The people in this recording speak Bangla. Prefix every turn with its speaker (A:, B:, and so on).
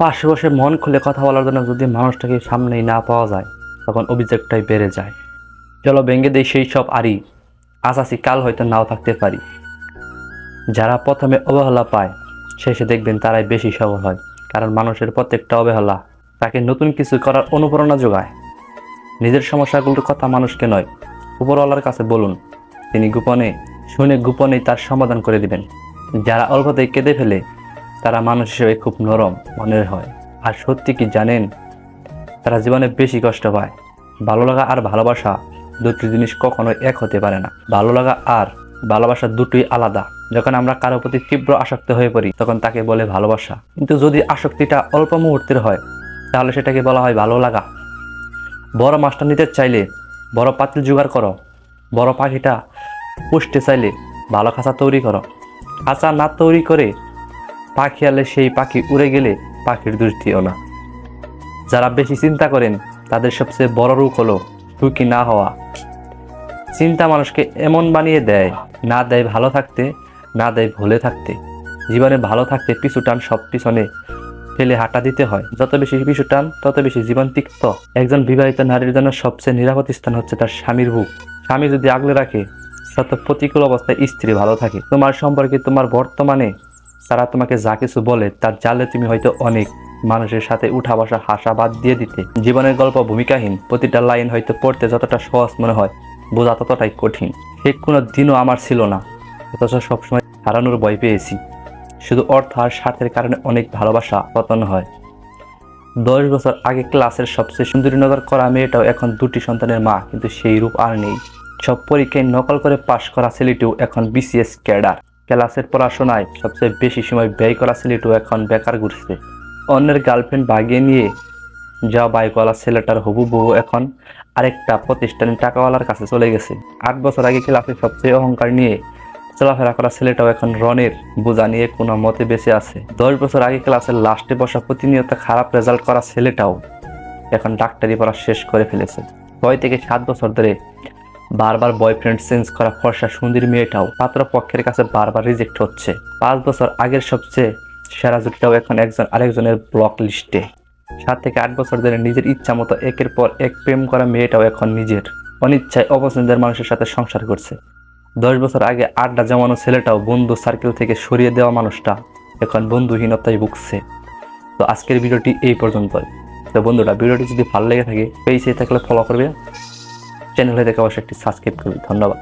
A: পাশে বসে মন খুলে কথা বলার জন্য যদি মানুষটাকে সামনেই না পাওয়া যায়, তখন অভিযোগটাই বেড়ে যায়। চলো ভেঙে দেই সেই সব আরি আজ আসি কাল হয়তো নাও থাকতে পারি। যারা প্রথমে অবহেলা পায়, শেষে দেখবেন তারাই বেশি সবল হয়। কারণ মানুষের প্রত্যেকটা অবহেলা তাকে নতুন কিছু করার অনুপ্রেরণা যোগায়। নিজের সমস্যাগুলোর কথা মানুষকে নয়, উপরওয়ালার কাছে বলুন। তিনি গোপনে, শুনে গোপনেই তার সমাধান করে দিবেন। যারা অল্পতেই কেঁদে ফেলে তারা মানুষ হিসেবে খুব নরম মনের হয়। আর সত্যি কি জানেন? তারা জীবনে বেশি কষ্ট পায়। ভালো লাগা আর ভালোবাসা দুটি জিনিস কখনো এক হতে পারে না। ভালো লাগা আর ভালোবাসা দুটোই আলাদা। যখন আমরা কারও প্রতি তীব্র আসক্ত হয়ে পড়ি, তখন তাকে বলে ভালোবাসা। কিন্তু যদি আসক্তিটা অল্প মুহূর্তের হয়, তাহলে সেটাকে বলা হয় ভালো লাগা। বড় মাছটা নিতে চাইলে বড় পাতিল জোগাড় করো। বড় পাখিটা পুষতে চাইলে ভালো খাঁচা তৈরি করো। খাঁচা না তৈরি করে পাখি আলে সেই পাখি উড়ে গেলে পাখির দোষ দিও না। যারা বেশি চিন্তা করেন, তাদের সবচেয়ে বড় রূপ হলো সুখী না হওয়া। চিন্তা মানুষকে এমন বানিয়ে দেয়, না দেয় ভালো থাকতে, না দেয় ভুলে থাকতে। জীবনে ভালো থাকতে পিছু টান সব পিছনে ফেলে হাঁটা দিতে হয়। যত বেশি পিছু টান, তত বেশি জীবন তিক্ত। একজন বিবাহিত নারীর জন্য সবচেয়ে নিরাপদ স্থান হচ্ছে তার স্বামীর বুক। স্বামী যদি আগলে রাখে, শত প্রতিকূল অবস্থায় স্ত্রী ভালো থাকে। তোমার সম্পর্কে তোমার বর্তমানে তারা তোমাকে যা কিছু বলে, তার জালে তুমি হয়তো অনেক মানুষের সাথে উঠা বসা, হাসা বাদ দিয়ে দিতে। জীবনের গল্প ভূমিকাহীন, প্রতিটা লাইন হয়তো পড়তে যতটা সহজ মনে হয়, বোঝা ততটাই কঠিন। সে কোনো দিনও আমার ছিল না, অথচ সবসময় হারানোর ভয় পেয়েছি। শুধু অর্থ আর স্বার্থের কারণে অনেক ভালোবাসা পতন হয়। দশ বছর আগে ক্লাসের সবচেয়ে সুন্দরী নজর করা মেয়েটাও এখন দুটি সন্তানের মা, কিন্তু সেই রূপ আর নেই। সব পরীক্ষায় নকল করে পাশ করা ছেলেটিও এখন বিসিএস ক্যাডার। ক্লাসের পড়াশোনায় সবচেয়ে বেশি সময় ব্যয় করা ছেলেটিও এখন বেকার ঘুরছে। অন্যের গার্লফ্রেন্ড ভাগিয়ে নিয়ে যা বাইকওয়ালা ছেলেটার হবু বউ এখন আরেকটা প্রতিষ্ঠানের টাকাওয়ালার কাছে চলে গেছে। আট বছর আগে ক্লাসে সবচেয়ে অহংকার নিয়ে চলাফেরা করা ছেলেটাও এখন রনের বোঝা নিয়ে কোনো মতে বেঁচে আছে। দশ বছর আগে ক্লাসের লাস্টে বসা প্রতিনিয়ত খারাপ রেজাল্ট করা ছেলেটাও এখন ডাক্তারি পড়া শেষ করে ফেলেছে। ছয় থেকে সাত বছর ধরে বারবার বয়ফ্রেন্ড চেঞ্জ করা ফর্সা সুন্দরী মেয়েটাও পাত্র পক্ষের কাছে বারবার রিজেক্ট হচ্ছে। পাঁচ বছর আগের সবচেয়ে সেরা জুটিটাও এখন একজন আরেকজনের ব্লক লিস্টে সাত থেকে আট বছর ধরে নিজের ইচ্ছা মতো একের পর এক প্রেম করা মেয়েটাও এখন নিজের। অনিচ্ছায় অপছন্দের মানুষের সাথে সংসার করছে। দশ বছর আগে আড্ডা জমানো ছেলেটাও বন্ধু সার্কেল থেকে সরিয়ে দেওয়া মানুষটা এখন বন্ধুহীনতায় ভুগছে। তো আজকের ভিডিওটি এই পর্যন্তই। তো বন্ধুরা, ভিডিওটি যদি ভালো লেগে থাকে পেয়েছে থাকলে ফলো করবে। চ্যানেলে দেখে অবশ্যই একটি সাবস্ক্রাইব করবে ধন্যবাদ।